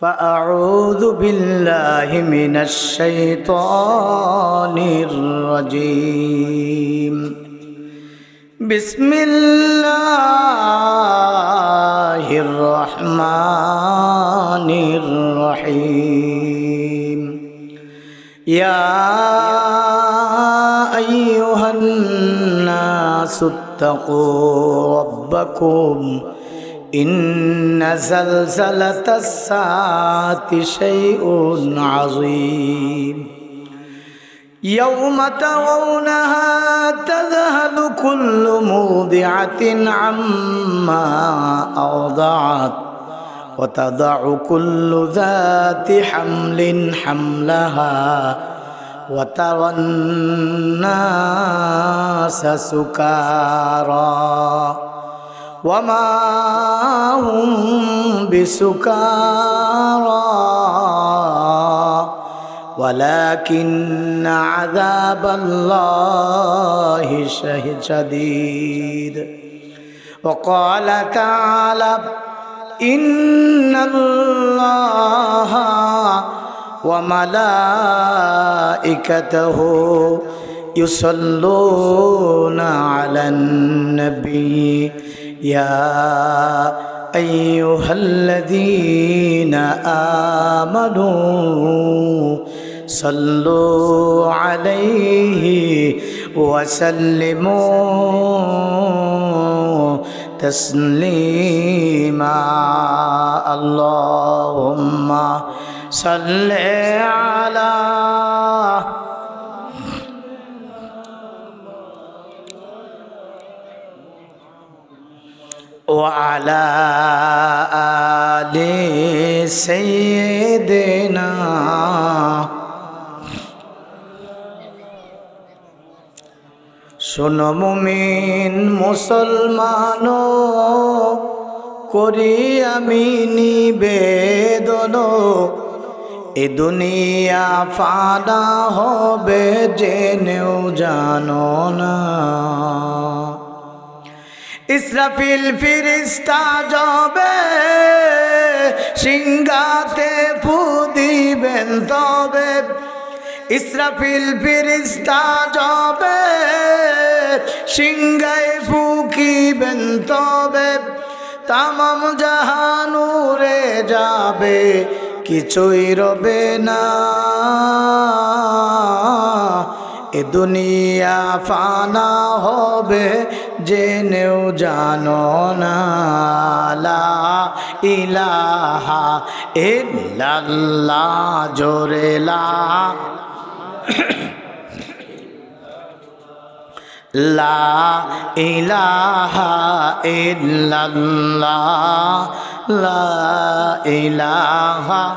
فأعوذ بالله من الشيطان الرجيم. بسم الله الرحمن الرحيم يا أيها الناس اتقوا ربكم إن زلزلة الساعة شيء عظيم. يوم ترونها تذهل كل موضعة عما أوضعت وتضع كل ذات حمل حملها وترى الناس سكارى. وما هم بسكارى. ولكن عذاب الله شديد. وقال تعالى إن الله وملائكته يصلون على النبي. يا أيها الذين آمنوا صلوا عليه وسلموا تسليما. اللهم صل على وعلى آل سيدنا শোনো মুমিন মুসলমান করি আমি নিবেদন এ দুনিয়া ফানা হবে জেনেও জানো না ইসরাফিল ফিরিস্তা যাবে, সিংহাতে ফু দিবেন তবে। ইসরাফিল ফিরিস্তা যাবে, সিংহায় ফুকিবেন তবে। তামাম জাহানুরে যাবে, কিছুই রবে না। এ দুনিয়া ফানা হবে জেনেও জানো না। ইলাহা ইল্লাল্লাহ, জোরে লা। লা ইলাহা ইল্লাল্লাহ, লা ইলাহা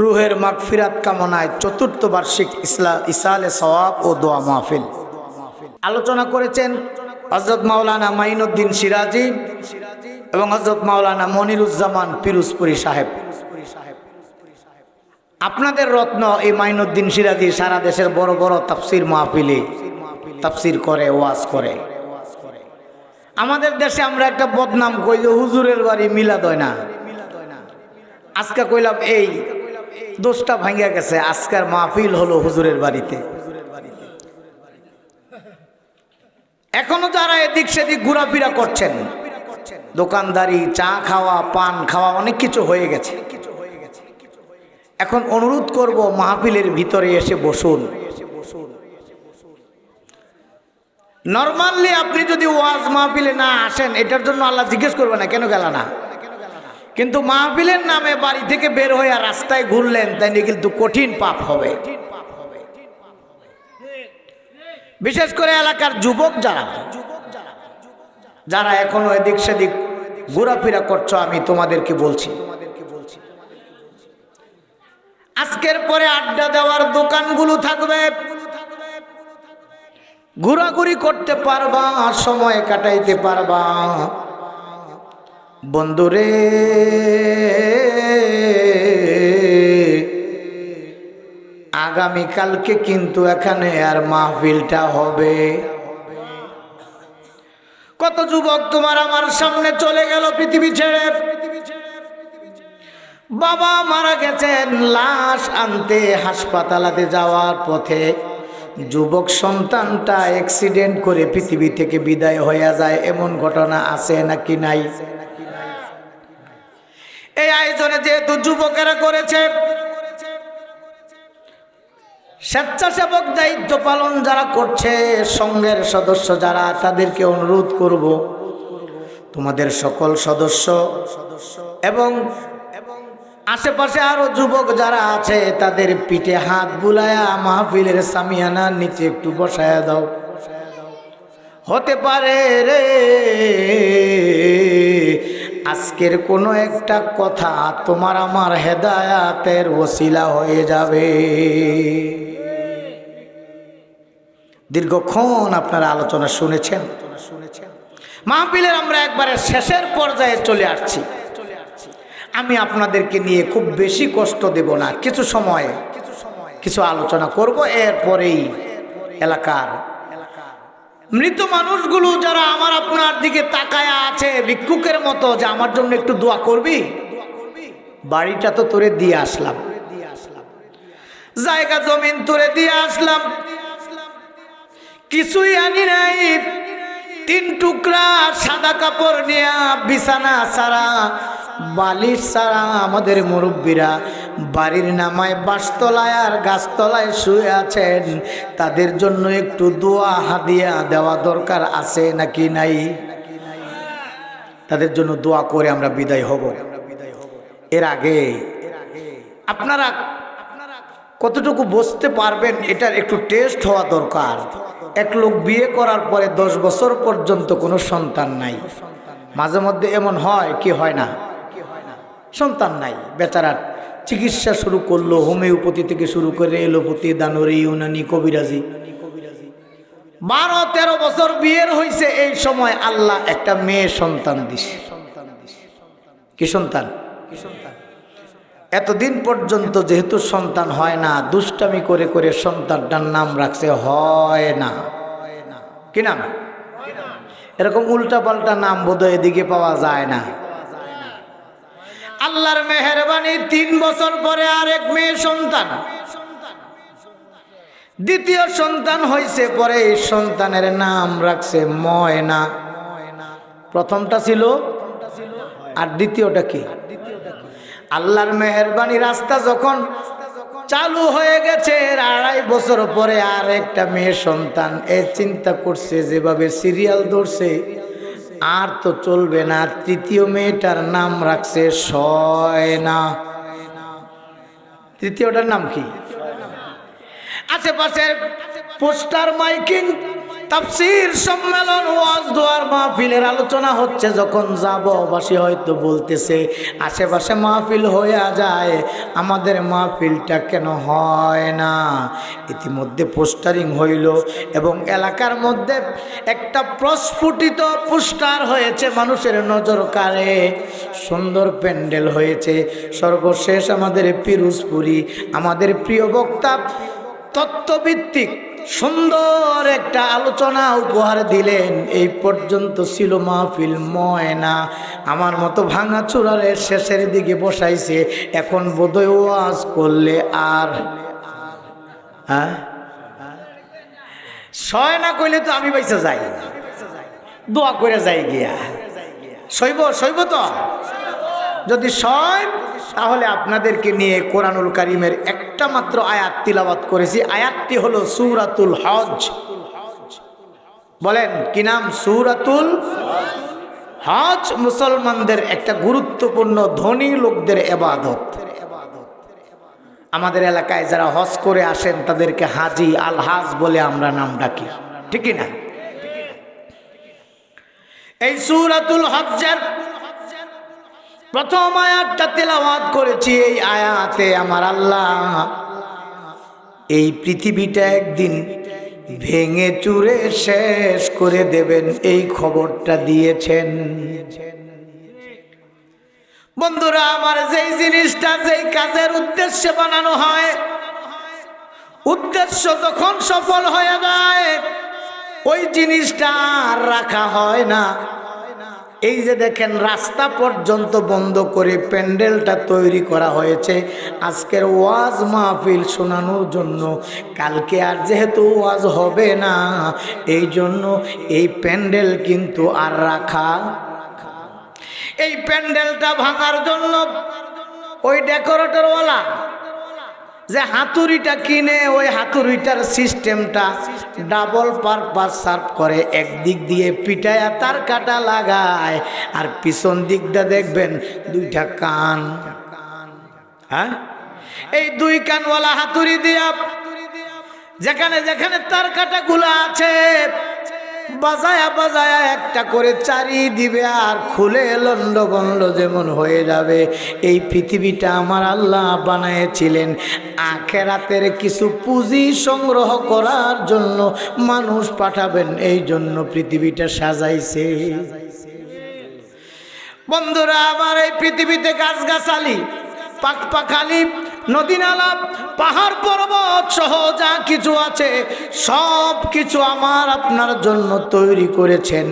রুহের মাগফিরাত কামনায় চতুর্থ বার্ষিক ইসলা ইসালে সওয়াব ও দোয়া মাহফিল। আলোচনা করেছেন হজরত মাওলানা মাইনুদ্দিন সিরাজি এবং হজরত মাওলানা মনিরুজ্জামান পিরুজপুরি সাহেব। আপনাদের রত্ন এই মাইনুদ্দিন সিরাজি সারা দেশের বড় বড় তাফসির মাহফিলে তাফসির করে, ওয়াজ করে। আমাদের দেশে আমরা একটা বদনাম কই যে হুজুরের বাড়ি মিলাদ হয় না। আজকে কইলাম, এই দোষটা ভাঙ্গা গেছে। আজকের মাহফিল হলো হুজুরের বাড়িতে। এখনও যারা এদিক সেদিক ঘোরাফেরা করছেন, দোকানদারি, চা খাওয়া, পান খাওয়া, অনেক কিছু হয়ে গেছে। এখন অনুরোধ করব মাহফিলের ভিতরে এসে বসুন। নর্মালি আপনি যদি ওয়াজ মাহফিলে না আসেন, এটার জন্য আল্লাহ জিজ্ঞেস করবে না, কেন গেল না? কিন্তু মাহফিলের নামে বাড়ি থেকে বের হয়ে রাস্তায় ঘুরলেন, তাই কিন্তু কঠিন পাপ হবে। বিশেষ করে এলাকার যুবক যারা যারা এখনও এদিক সেদিক ঘোরাফেরা করছ, আমি তোমাদেরকে বলছি। আজকের পরে আড্ডা দেওয়ার দোকানগুলো থাকবে। ঘোরাঘুরি করতে পারবা, সময় কাটাইতে পারবা। বন্ধুরে, আগামীকালকে কিন্তু এখানে আর মাহফিলটা হবে। কত যুবক তোমার আমার সামনে চলে গেল পৃথিবী ছেড়ে। বাবা মারা গেছেন লাশ আনতে হাসপাতালাতে যাওয়ার পথে। যুবক সন্তানটা অ্যাক্সিডেন্ট করে পৃথিবী থেকে বিদায় হয়ে যায়, এমন ঘটনা আছে নাকি নাই? এই আয়োজনে যেহেতু যুবকেরা করেছে, স্বেচ্ছাসেবক দায়িত্ব পালন যারা করছে সঙ্গের সদস্য যারা, তাদেরকে অনুরোধ করব, তোমাদের সকল সদস্য এবং আশেপাশে আরও যুবক যারা আছে, তাদের পিঠে হাত বুলায়া মাহফিলের সামিয়ানার নিচে একটু বসায়া দাও। হতে পারে রে আজকের কোনো একটা কথা তোমার আমার হেদায়াতের ওসিলা হয়ে যাবে। দীর্ঘক্ষণ আপনারা আলোচনা শুনেছেন। মাহফিলের আমরা একবারে শেষের পর্যায়ে চলে আসছি। আমি আপনাদেরকে নিয়ে খুব বেশি কষ্ট দেব না। কিছু সময়, কিছু আলোচনা করব, এরপরেই এলাকার মৃত মানুষগুলো যারা আমার আপনার দিকে তাকায়া আছে, ভিক্ষুকের মতো, যে আমার জন্য একটু দোয়া করবি? বাড়িটা তো তোরে দিয়ে আসলাম। জায়গা, জমিন তোরে দিয়ে আসলাম। কিছুই আনি নাই। তিন টুকরা সাদা কাপড় নিয়া বিছানা সারা বালিশ সারা আমাদের মুরব্বীরা বাড়ির নামায় বাসতলায় আর গাছতলায় শুয়ে আছেন। তাদের জন্য একটু দোয়া হাদিয়া দেওয়া দরকার আছে নাকি নাই? তাদের জন্য দোয়া করে আমরা বিদায় হব। এর আগে আপনারা কতটুকু বুঝতে পারবেন এটার একটু টেস্ট হওয়া দরকার। এক লোক বিয়ে করার পরে দশ বছর পর্যন্ত কোনো সন্তান নাই। মাঝে মধ্যে এমন হয়, কি হয় না? সন্তান নাই বেচারার চিকিৎসা শুরু করল, হোমিওপ্যাথি থেকে শুরু করে এলোপ্যাথি দানুরি ইউনানি, কবিরাজি। বারো, তেরো বছর বিয়ের হয়েছে এই সময় আল্লাহ একটা মেয়ে সন্তান দিছে। কি সন্তান? এতদিন পর্যন্ত যেহেতু সন্তান হয় না, দুষ্টামি করে করে সন্তানটার নাম রাখছে হয় না। কি নাম? এরকম উল্টা পাল্টা নাম বোধ এদিকে পাওয়া যায় না। আল্লাহর মেহরবানি তিন বছর পরে আরেক মেয়ে সন্তান। দ্বিতীয় সন্তান হয়েছে পরে এই সন্তানের নাম রাখছে ময়না। প্রথমটা ছিল আর দ্বিতীয়টা কি? আল্লাহর মেহরবানি রাস্তা যখন চালু হয়ে গেছে, আড়াই বছর পরে আর একটা মেয়ে সন্তান। এ চিন্তা করছে, যেভাবে সিরিয়াল ধরছে আর তো চলবে না তৃতীয় মেয়েটার নাম রাখছে সয়না। তৃতীয়টার নাম কি? আশেপাশের পোস্টার মাইকিং তাফসির সম্মেলন, ওয়াজ দোয়ার মাহফিলের আলোচনা হচ্ছে, যখন যাব বাসী হয়তো বলতেছে, আশেপাশে মাহফিল হয়ে যায়, আমাদের মাহফিলটা কেন হয় না? ইতিমধ্যে পোস্টারিং হইল এবং এলাকার মধ্যে একটা প্রস্ফুটিত পোস্টার হয়েছে মানুষের নজর কারে সুন্দর প্যান্ডেল হয়েছে, সর্বশেষ আমাদের পিরুজপুরি, আমাদের প্রিয় বক্তা তত্ত্বভিত্তিক সুন্দর একটা আলোচনা উপহার দিলেন। এই পর্যন্ত ছিল মাহফিল ময়না। আমার মতো ভাঙা চূড়ারের শেষের দিকে বসাইছে। এখন বোধহয় ওয়াজ করলে আর হ্যাঁ? না কইলে তো আমি বাইসা যাই। দোয়া করে যাই গিয়া। শৈব শৈব তো? যদি শয় তাহলে আপনাদেরকে নিয়ে কোরআনুল কারিমের একটা মাত্র আয়াত তিলাবাত করেছি। আয়াতটি হলো সুরাতুল হজ বলেন, কি নাম? সুরাতুল হজ মুসলমানদের একটা গুরুত্বপূর্ণ ধনী লোকদের এবাদত। আমাদের এলাকায় যারা হজ করে আসেন, তাদেরকে হাজি আল হাজ বলে আমরা নাম ডাকি। ঠিকই না? এই সুরাতুল হজ্জের প্রথম আয়াতটা তেলাওয়াত করেছি এই আয়াতে আমার আল্লাহ। এই পৃথিবীটা একদিন ভেঙে চুরে শেষ করে দেবেন, এই খবরটা দিয়েছেন। বন্ধুরা, আমার যেই জিনিসটা, যেই কাজের উদ্দেশ্যে বানানো হয়, উদ্দেশ্য যখন সফল হয়ে যায়, ওই জিনিসটা আর রাখা হয় না। এই যে দেখেন, রাস্তা পর্যন্ত বন্ধ করে প্যান্ডেলটা তৈরি করা হয়েছে। আজকের ওয়াজ মাহফিল শোনানোর জন্য। কালকে আর যেহেতু ওয়াজ হবে না, এই জন্য এই প্যান্ডেল কিন্তু আর রাখা এই প্যান্ডেলটা ভাঙার জন্য ওই ডেকোরেটরওয়ালা যে হাতুড়িটা কিনে, ওই হাতুড়িটার সিস্টেমটা ডাবল পারপাস সার্ভ করে। একদিক দিয়ে পিটায়া তার কাটা লাগায়, আর পিছন দিকটা দেখবেন দুইটা কান। হ্যাঁ? এই দুই কানওয়ালা হাতুড়ি দিয়া, যেখানে যেখানে তার কাটাগুলো আছে বাজায়া বাজায়া একটা করে চারি দিবে আর খুলে লন্ড বন্ড যেমন হয়ে যাবে। এই পৃথিবীটা আমার আল্লাহ বানিয়েছিলেন আখেরাতের কিছু পুঁজি সংগ্রহ করার জন্য মানুষ পাঠাবেন, এই জন্য পৃথিবীটা সাজাইছে। বন্ধুরা, আমার এই পৃথিবীতে গাছগাছালি, পাক পাখালি নদী নালা পাহাড় পর্বত সহ যা কিছু আছে, সব কিছু আমার আপনার জন্য তৈরি করেছেন।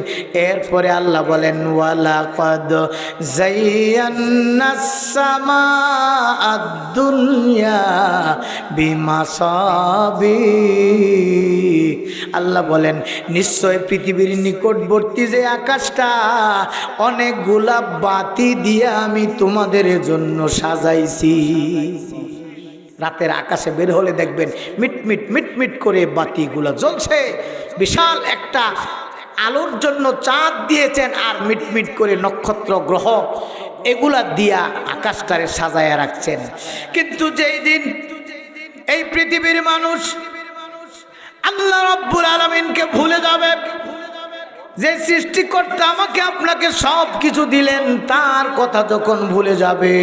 এরপরে আল্লাহ বলেন আল্লাহ বলেন, নিশ্চয় পৃথিবীর নিকটবর্তী যে আকাশটা, অনেকগুলা বাতি দিয়ে আমি তোমাদের জন্য সাজাইছি। রাতের আকাশে বের হলে দেখবেন মিটমিট মিটমিট করে বাতিগুলো জ্বলছে। বিশাল একটা আলোর জন্য চাঁদ দিয়েছেন আর মিটমিট করে নক্ষত্র গ্রহ এগুলা দিয়া আকাশটারে সাজায়া রাখছেন। কিন্তু যেই দিন এই পৃথিবীর মানুষ আল্লাহ রব্বুল আলমিনকে ভুলে যাবে। যে সৃষ্টিকর্তা আমাকে আপনাকে সব কিছু দিলেন, তার কথা যখন ভুলে যাবে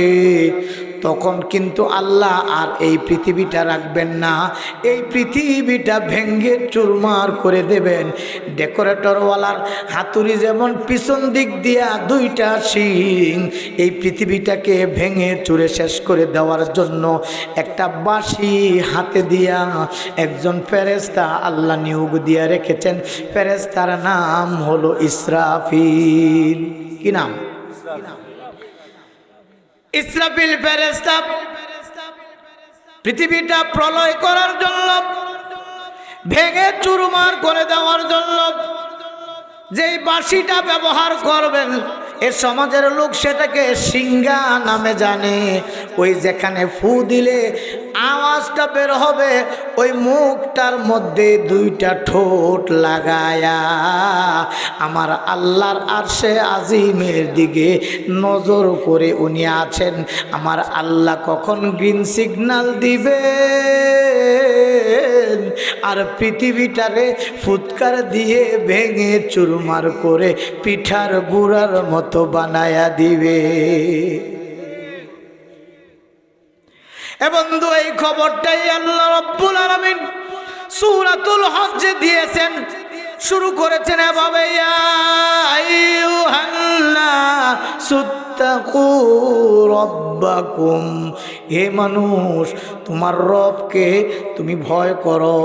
তখন কিন্তু আল্লাহ আর এই পৃথিবীটা রাখবেন না। এই পৃথিবীটা ভেঙ্গে চুরমার করে দেবেন। ডেকোরেটরওয়ালার হাতুড়ি যেমন পিছন দিক দিয়া দুইটা শিং, এই পৃথিবীটাকে ভেঙে চুরে শেষ করে দেওয়ার জন্য একটা বাঁশি হাতে দিয়া একজন ফেরেস্তা আল্লাহ নিয়োগ দিয়া রেখেছেন। ফেরেস্তার নাম হলো ইসরাফিল। কি নাম? ইসরাফিল ফেরেস্তা পৃথিবীটা প্রলয় করার জন্য, ভেঙে চুরমার করে দেওয়ার জন্য, যেই বাঁশিটা ব্যবহার করবেন, এ সমাজের লোক সেটাকে সিঙ্গা নামে জানে। ওই যেখানে ফু দিলে আওয়াজটা বের হবে, ওই মুখটার মধ্যে দুইটা ঠোঁট লাগায়া আমার আল্লাহর আরশে আজিমের দিকে নজর করে উনি আছেন। আমার আল্লাহ কখন গ্রিন সিগন্যাল দিবে আর পৃথিবীটারে ফুৎকার দিয়ে ভেঙে চুরমার করে পিঠার গুড়ার মতো বানায়া দিবে এ বন্ধু, এই খবরটাই আল্লাহ রব্বুল আলামিন সূরাতুল হজ্জ দিয়েছেন। শুরু করেছেন এভাবে হে মানুষ, তোমার রবকে তুমি ভয় করো।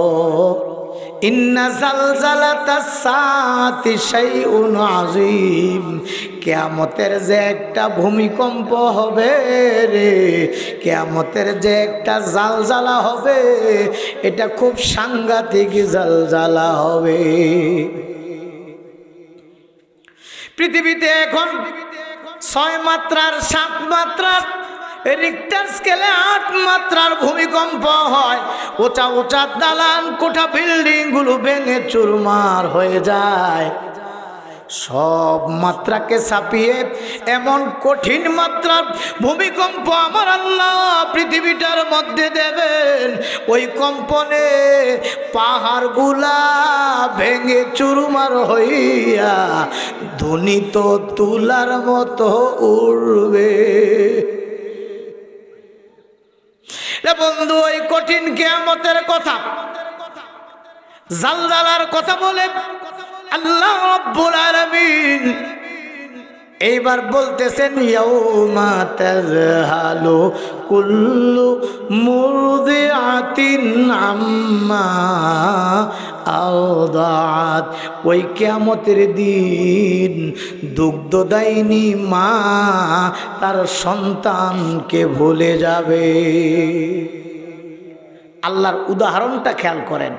কিয়ামতের যে একটা ভূমিকম্প হবে রে, কেয়ামতের যে একটা জালজালা হবে, এটা খুব সাংঘাতিক জালজালা হবে। পৃথিবীতে এখন ছয় মাত্রার, সাত মাত্রার রিক্টার স্কেলে আট মাত্রার ভূমিকম্প হয়। উঁচা উঁচা দালান, কোঠা বিল্ডিংগুলো ভেঙে চুরমার হয়ে যায়। সব মাত্রাকে ছাপিয়ে এমন কঠিন মাত্রার ভূমিকম্প আমার আল্লাহ পৃথিবীটার মধ্যে দেবেন। ওই কম্পনে পাহাড়গুলা ভেঙে চুরমার হইয়া ধ্বনিত তুলার মতো উড়বে। বন্ধু ওই কঠিন কেয়ামতের কথা জালজালার কথা বলে আল্লাহ রব্বুল আলামিন এইবার বলতেছেন, ইয়াউমা কুল্লু মুরদিআতিন আম্মা ওই কিয়ামতের দিন দুগ্ধদায়িনী মা, তার সন্তানকে ভুলে যাবে। আল্লাহর উদাহরণটা খেয়াল করেন,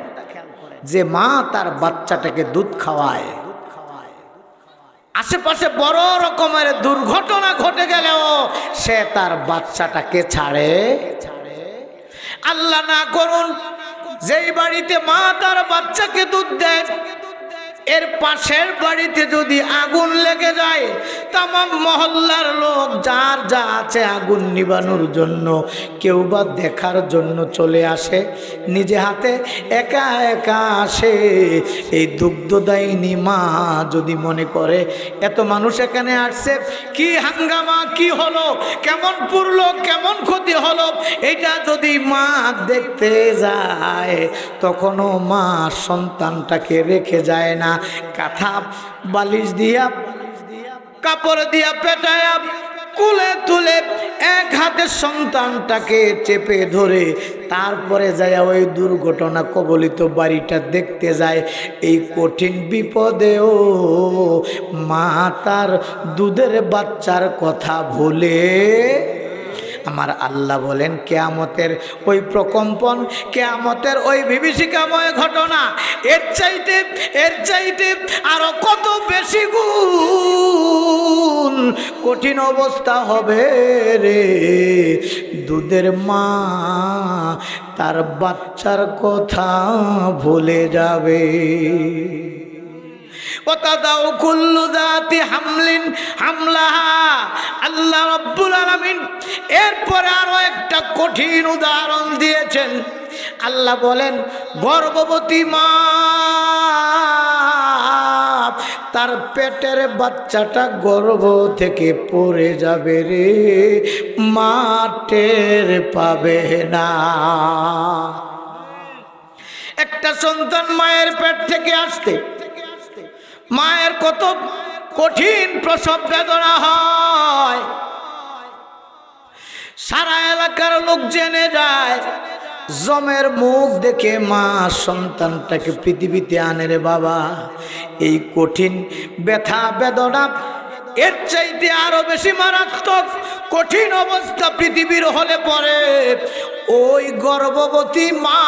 যে মা তার বাচ্চাটাকে দুধ খাওয়ায়। আশেপাশে বড় রকমের দুর্ঘটনা ঘটে গেলেও সে তার বাচ্চাটাকে ছাড়ে। আল্লাহ না করুন, যেই বাড়িতে মা তার বাচ্চাকে দুধ দেয় এর পাশের বাড়িতে যদি আগুন লেগে যায়, তামাম মহল্লার লোক যার যা আছে আগুন নিবানোর জন্য, কেউ বা দেখার জন্য চলে আসে, নিজে হাতে একা একা আসে। এই দুগ্ধদায়িনী মা যদি মনে করে, এত মানুষ এখানে আসছে, কি হাঙ্গামা, কি হলো, কেমন পুরলো, কেমন ক্ষতি হলো? এটা যদি মা দেখতে যায়, তখনও মা সন্তানটাকে রেখে যায় না। কাঁথা, বালিশ দিয়া, কাপড় দিয়া পেটায়া কুলে তুলে এক হাতে সন্তানটাকে চেপে ধরে তারপরে যায় ওই দুর্ঘটনা কবলিত বাড়িটা দেখতে যায়। এই কঠিন বিপদেও মা তার দুধের বাচ্চার কথা ভুলে আমার আল্লাহ বলেন, কেয়ামতের ওই প্রকম্পন, কেয়ামতের ওই বিভীষিকাময় ঘটনা, এর চাইতে এর চাইতে আরও কত বেশি গুণ কঠিন অবস্থা হবে রে। দুধের মা তার বাচ্চার কথা ভুলে যাবে। ওতাদাউ কুল্লু হামলিন হামলাহা আল্লাহ রব্বুল আলামিন এরপরে আরও একটা কঠিন উদাহরণ দিয়েছেন। আল্লাহ বলেন, গর্ভবতী মা, তার পেটের বাচ্চাটা গর্ভ থেকে পড়ে যাবে রে মাটের পাবে না। একটা সন্তান মায়ের পেট থেকে আসতে মায়ের কত কঠিন প্রসব বেদনা হয়। সারা এলাকার লোক জেনে যায়, জমের মুখ দেখে মা সন্তানটাকে পৃথিবীতে আনে রে বাবা। এই কঠিন ব্যথা, বেদনা, এর চাইতে আরও বেশি মারাত্মক কঠিন অবস্থা পৃথিবীর হলে পরে ওই গর্ভবতী মা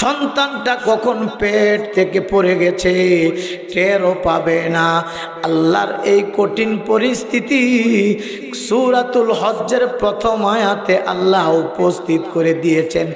সন্তানটা কখন পেট থেকে পড়ে গেছে টেরও পাবে না। আল্লাহর এই কঠিন পরিস্থিতি সুরাতুল হজ্জের প্রথম আয়াতে আল্লাহ উপস্থিত করে দিয়েছেন।